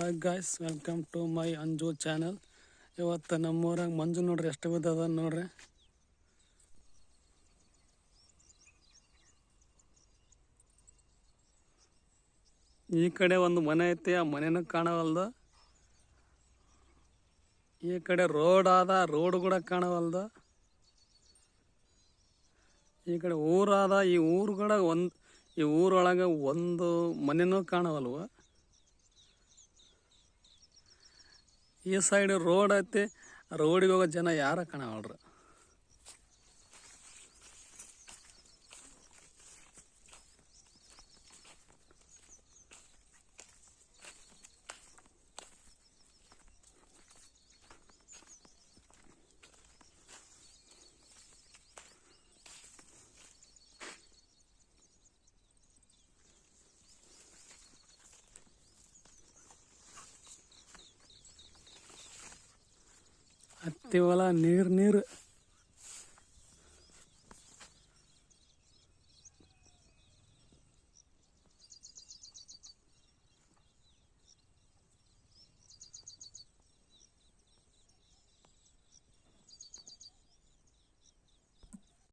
Hi guys welcome to my Anju channel ಇವತ್ತು ನಮ್ಮೂರಾಗ ಮಂಜು ನೋಡ್ರಿ, ಎಷ್ಟು ಬಿದ್ದದ ನೋಡ್ರಿ. ಈ ಕಡೆ ಒಂದು ಮನೆ ಐತಿ, ಆ ಮನೆನೂ ಕಾಣವಲ್ದು. ಈ ಕಡೆ ರೋಡ್ ಆದ, ರೋಡ್ ಕೂಡ ಕಾಣವಲ್ದು. ಈ ಕಡೆ ಊರಾದ ಈ ಊರುಗಳ ಒಂದು, ಈ ಊರೊಳಗೆ ಒಂದು ಮನೆನೂ ಕಾಣವಲ್ವ. ಈ ಸೈಡ್ ರೋಡ್ ಐತಿ ರೋಡಿಗೆ ಹೋಗೋ ಜನ ಯಾರ ಕಾಣವಲ್ರು? ಹತ್ತಿ ಹೊಲ ನೀರು ನೀರು.